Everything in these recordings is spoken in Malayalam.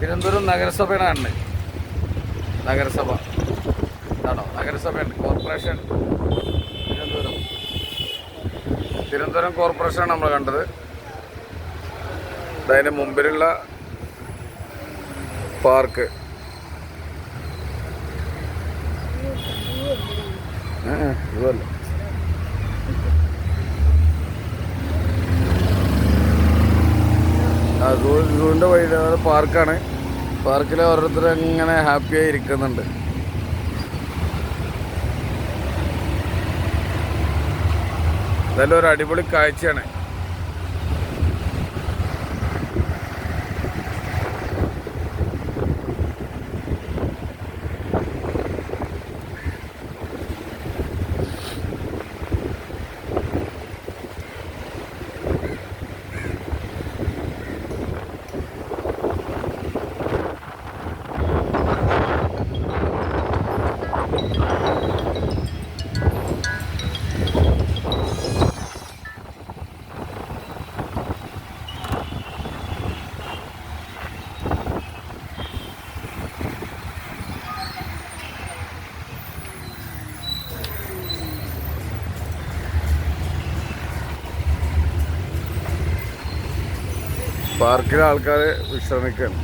തിരുവനന്തപുരം നഗരസഭയുടെ ആണ് നഗരസഭ. ഇതാണോ? നഗരസഭയുണ്ട്. കോർപ്പറേഷൻ. തിരുവനന്തപുരം. തിരുവനന്തപുരം കോർപ്പറേഷനാണ് നമ്മൾ കണ്ടത്. അതിന് മുമ്പിലുള്ള പാർക്ക്. ഏ, ഇതുമല്ല ആ സൂ സൂവിന്റെ വഴി അത് പാർക്കാണ്. പാർക്കിൽ ഓരോരുത്തർ അങ്ങനെ ഹാപ്പിയായി ഇരിക്കുന്നുണ്ട്. ഇതെല്ലാം ഒരു അടിപൊളി കാഴ്ചയാണ്. പാർക്കിലെ ആൾക്കാർ വിശ്രമിക്കുകയാണ്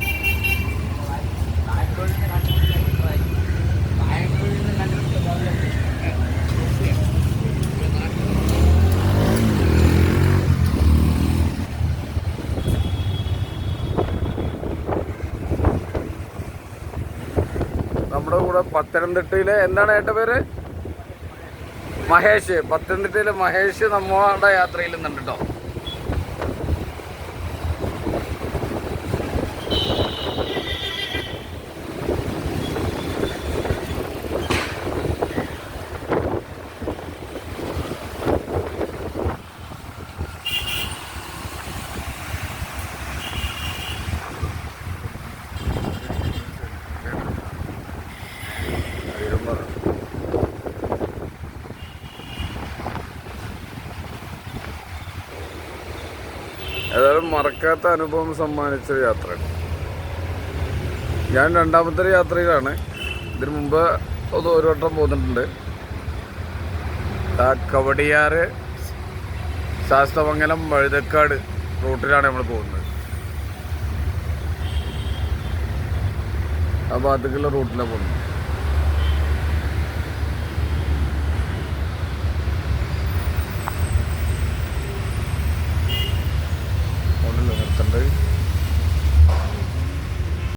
നമ്മുടെ കൂടെ പത്തനംതിട്ടയിലെ എന്താണ് ഏട്ട പേര്? മഹേഷ്. പത്തനംതിട്ടയിലെ മഹേഷ് നമ്മുടെ യാത്രയിൽ നിന്നുണ്ട് കേട്ടോ ഏതായാലും മറക്കാത്ത അനുഭവം സമ്മാനിച്ച യാത്ര യാത്രയാണ്. ഞാൻ രണ്ടാമത്തെ യാത്രയിലാണ്. ഇതിനു മുമ്പ് അത് ഒരു വട്ടം പോന്നിട്ടുണ്ട്. ആ കവടിയാറ് ശാസ്തമംഗലം വഴുതക്കാട് റൂട്ടിലാണ് നമ്മൾ പോകുന്നത്. ആ ഭാഗത്തേക്കുള്ള റൂട്ടിലാണ് പോകുന്നത്.